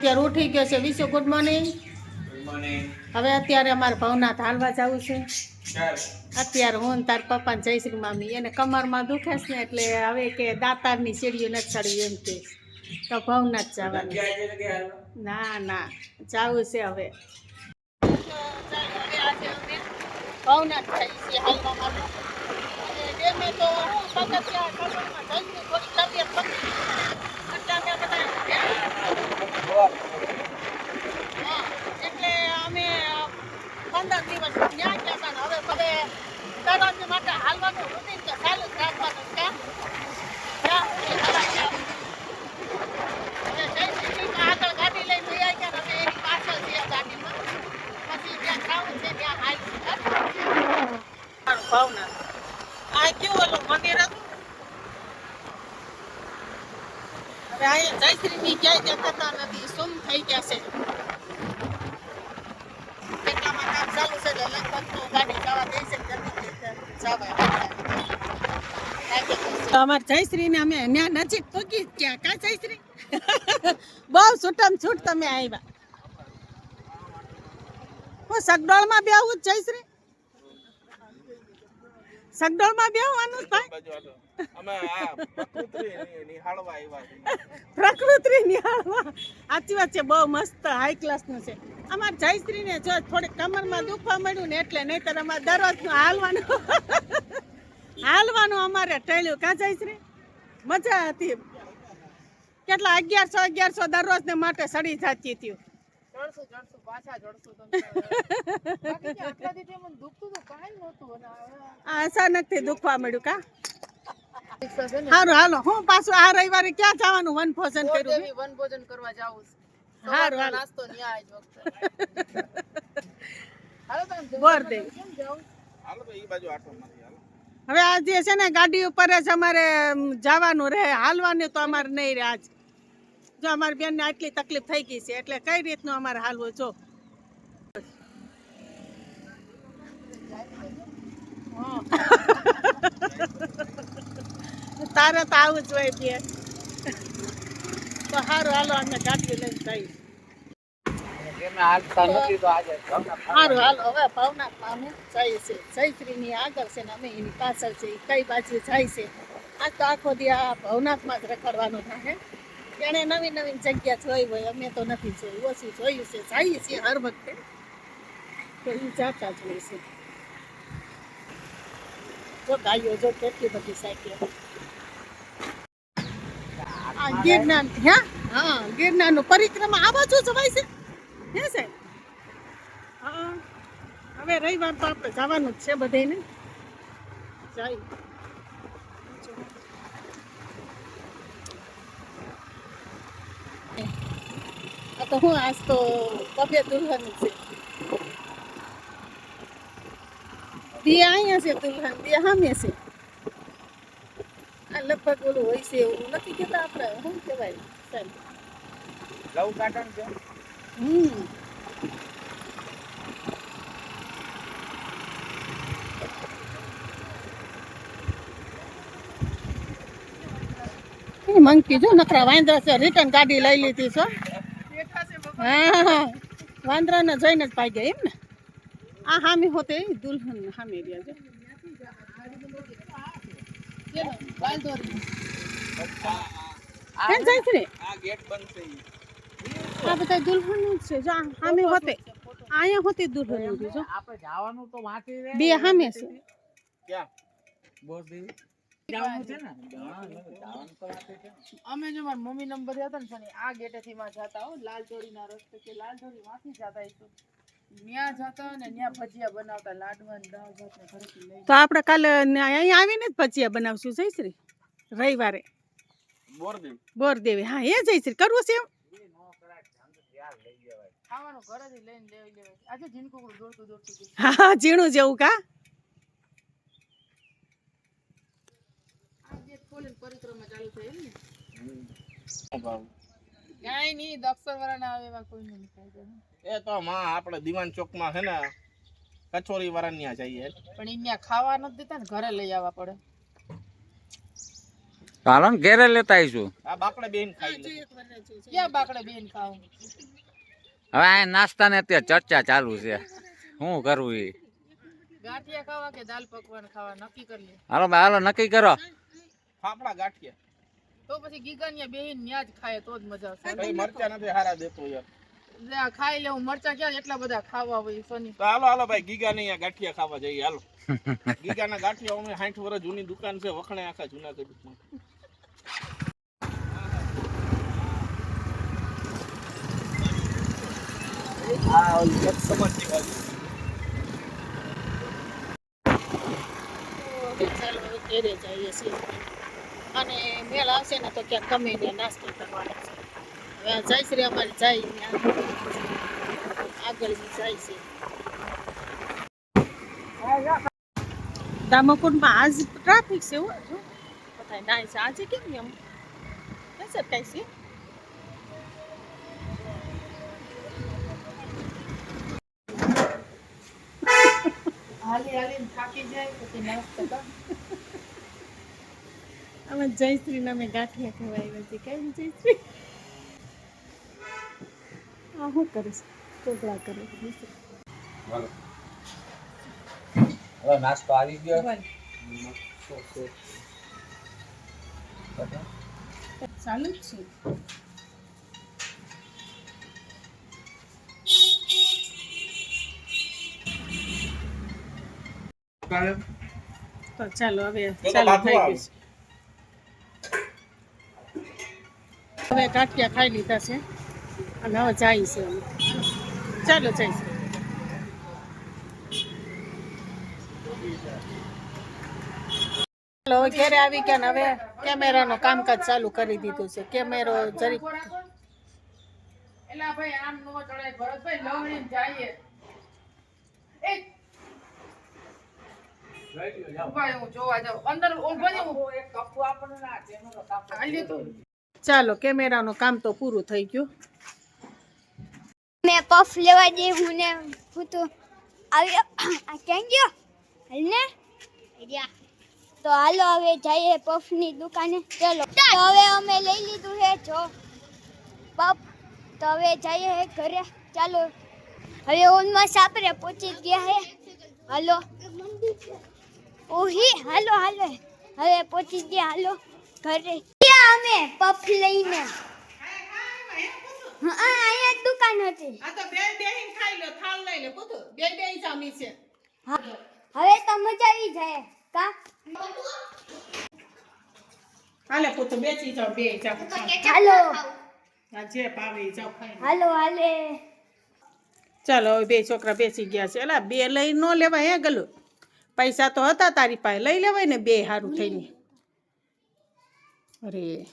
અત્યારે ઉઠી ગયો છે. વિશુ ગુડ મોર્નિંગ હવે અત્યારે અમારે ભવનાથ હાલવા જવું છે. અત્યારે હું તાર પપ્પા ને જયશ્રી મામી. એને કમરમાં દુખે છે ને એટલે હવે કે દાતારની સીડીઓ નથી ચડવી એમ કે. તો ભવનાથ જવાનું. ના ના. જવું છે હવે. ભવનાથ છે હાલવા માટે. તો હું પગથિયા કમરમાં જઈને થોડી તબિયત બગડી એટલે અમે બધા હા, એટલે અમે પંદર દિવસ ત્યાં ગયા હતા હવે બધે દરરોજ માટે હાલવાનું રૂટીન તો ચાલુ જ રાખવાનું છે જ્યાં સુધી હલાય ત્યાં. હવે જયશ્રીજીમાં આગળ ગાડી લઈને વહી આવ્યા ને હવે એની પાછળ છીએ ગાડીમાં પછી જ્યાં ખાવું છે ત્યાં હાલશું, હા? મારું ભાવના આ કેવું ઓલું મંદિર હતું હવે અહીંયા જયશ્રીની ક્યાંય દેખાતા નથી. સુમ થઈ ગયા છે. એટલામાં કામ ચાલુ છે અમે ત્યાં નજીક પૂકી ક્યાં કા જયશ્રી? બહુ છૂટમ છૂટ તમે આવ્યા હું સગડોળમાં બે આવું જયશ્રી? સગડોળમાં બે આવવાનું ભાઈ પ્રકૃતિ નિહાળવા આવ્યા છીએ. પ્રકૃતિ નિહાળવા. સાચી વાત છે બહુ મસ્ત હાઈ ક્લાસનું છે. અમાર જયશ્રી ને જો થોડીક કમરમાં દુખવા મળ્યું ને એટલે નહીતર અમારે દરરોજનું હાલવાનું. હાલવાનું અમારે ટળ્યું કા જયશ્રી? મજા હતી. કેટલા અગિયારસો અગિયારસો દરરોજ ને માટે સડી જાતી હતી. અચાનકથી દુખવા મળ્યું કા? સારું હાલો. હું પાછું આ રવિવારે ક્યાં જવાનું? વન ભોજન કર્યું વનભોજન કરવા જાવું. હાલો. નાસ્તો હાલો તમે બોર હાલો તો ઈ બાજુ આટો મારી હાલો. હવે આજે છે ને ગાડી ઉપર જ અમારે જવાનું રહે. હાલવાનું તો અમારે નહીં રહે આજ. જો અમારી બેનને આટલી તકલીફ થઈ ગઈ છે એટલે કઈ રીતનું અમારે હાલવું જો. તારે તો આવું જ હોય બે તો સારું હાલો અમે ગાડી લઈને જઈએ. સારું હાલો હવે ભવનાથમાં અમે જઈએ છીએ. જયશ્રીની આગળ છે ને અમે એની પાછળ છે કઈ બાજુ જાય છે. તો આખો દી આ ભવનાથમાં જ રખડવાનું થાય તેણે નવી નવી જગ્યા જોઈ હોય અમે તો નથી જોયું ઓછું જોયું છે જઈએ છીએ હર વખતે. તો એ જાતા છે. જો ગાયો જો કેટલી બધી સાયકલ આ ગિરનાર, હા? હા, ગિરનારનું પરિક્રમા આ બાજુ જવાય છે. હે છે? હા, હવે રવિવાર તો આપણે જવાનું જ છે બધાને જાય. આ તો હું આજ તો તબિયત દુલ્હન છે. દિયા અહીંયા છે દુલ્હન, દિયા સામે છે. આ લગભગ ઓલું હોય છે એવું. નથી કહેતા આપણે? શું કહેવાય? સાહેબ. લવ કાટન છે? હમ. મંકી જો નકરા વાંદરા છે. રિટર્ન ગાડી લઈ લીધી છો. હા વાંદરાને જઈને જ પાઈ ગયા એમ ને? આ હામી હોતે દુલ્હન હામી રહ્યા છે. કેમ? જાય છે આ ગેટ બંધ છે આ બધા દુલ્હન જ છે. જો આ હોતે. અહીંયા હોતી દુલ્હન ઊભી જો. આપણે જવાનું તો વાંચી રે બે હામે છે. ક્યાં? બોસ દેવી જવાનું છે ને? જવાનું તો વાંચી છે અમે જો મારા મમ્મી નંબર હતા ને આ ગેટેથી માં જતા હો લાલચોરી ના રસ્તે કે લાલચોરી માંથી જતા ન્યા જતા ને ન્યા ભજીયા બનાવતા લાડવા ને દાળ ભાત ને ઘરેથી લઈ તો આપણે કાલે અહીંયા આવીને જ ભજીયા બનાવશું જયશ્રી રવિવારે. બોરદેવ. બોરદેવી હા એ જયશ્રી કરવું છે એમ? ખાવાનું ઘરેથી લઈને લેવી લેવાય આજે જીનકુકડું દોડતું દોડતું હા ઝીણું જેવું કા? ખોલીને પરિક્રમા ચાલુ થઈ એમ ને. ભાવ? કાંઈ નહીં દક્ષર વાળા ના આવે એવા કોઈ નહીં થાય એ તો માં આપણે દીવાન ચોકમાં છે ને કચોરી વાળા ન્યા જઈએ. પણ અહીંયા ખાવા ન દેતા ને ઘરે લઈ આવવા પડે. કારણ ઘેરે લેતા આવીશું. આ બાકડે બેન ખાઈ. ક્યાં બાકડે બેન ખાવ? હવે આ નાસ્તા ને અત્યારે ચર્ચા ચાલુ છે. શું કરવું એ ગાંઠિયા ખાવા કે દાલ પકવાન ખાવા? નક્કી કરી લે. હાલો હાલો નક્કી કરો. ફાફડા ગાંઠિયા. તો પછી ગીગાનિયા બેહીન ન્યા જ ખાય તો જ મજા આવશે કઈ મરચા નથી હારા દેતો યાર. લે આ ખાઈ લેવું. મરચા ક્યાં એટલા બધા ખાવા હોય સોની? તો હાલો હાલો ભાઈ ગીગા ને અહીંયા ગાંઠિયા ખાવા જઈએ. હાલો. ગીગાના ગાંઠિયા અમે 60 વર્ષ જૂની દુકાન છે વખણે આખા જુનાગઢમાં આ ઓલી એક સમાજની બાજુ. ચાલો હવે જઈએ છીએ. અને મેળ આવશે ને તો ક્યાંક ગમે ત્યાં નાસ્તો કરવાનો છે. હવે આ જયશ્રી અમારે જાય આગળ જાય છે. દામોકુંડમાં આજ ટ્રાફિક છે એવું જો. બધાય નાય છે. આજે કેમ એમ? સર કઈ છે? હાલી હાલી થાકી જાય, પછી નાસ્તો કર અમે જયશ્રી નામે ગાંઠિયા ખવાય છે. કેમ જયશ્રી? આ શું કરીશ? ચોપડા કરે હવે નાસ્તો આવી ગયો. ચાલુ જ છે. તો ચાલો હવે તો ચાલુ બાજુ થઈ આવે. ગયું છે. હવે ગાંઠિયા ખાઈ લીધા છે. અને હવે જાય છે ચાલો જાય છે. હવે ઘેરે આવી ગયા ને હવે કેમેરાનું કામકાજ ચાલુ કરી દીધું છે. કેમેરો જરી એલા ભાઈ આમ નો ચડાય. ભરતભાઈ લવણીને જાઈએ. એ! ઊભા હું જોવા જાઉં અંદર ઊભા રહો. હાલી તો. ચાલો, કેમેરાનું કામ તો પૂરું થઈ ગયું. મેં પફ લેવા દે હું ને હું તો આવ્યો. આ ક્યાં ગયો? હાલ ને. તો હાલો, હવે જઈએ પફની દુકાને. ચલો, તો હવે અમે લઈ લીધું છે, જો. પફ તો હવે જઈએ હે ઘરે. ચાલો, હવે ઓનમાં સાપરે પહોંચી ગયા હે. હાલો. ઓહી, હાલો હાલો. હવે પહોંચી ગયા, હાલો, ઘરે. અમે પફ લઈને હા અહીંયા દુકાન હતી. આ તો બે બેહીન ખાઈ લો થાળ લઈ લે પુતું બે બે જામી છે. હવે તો મજા આવી જાય કા? હાલે પુતું બેસી જાઓ બે હાલો. જે ભાવે જાઓ હાલો હાલે. ચાલો હવે બે છોકરા બેસી ગયા છે. એલા બે લઈ ન લેવાય હે ગલું? પૈસા તો હતા તારી પાસે. લઈ લેવાય ને બે સારું થઈને. અરે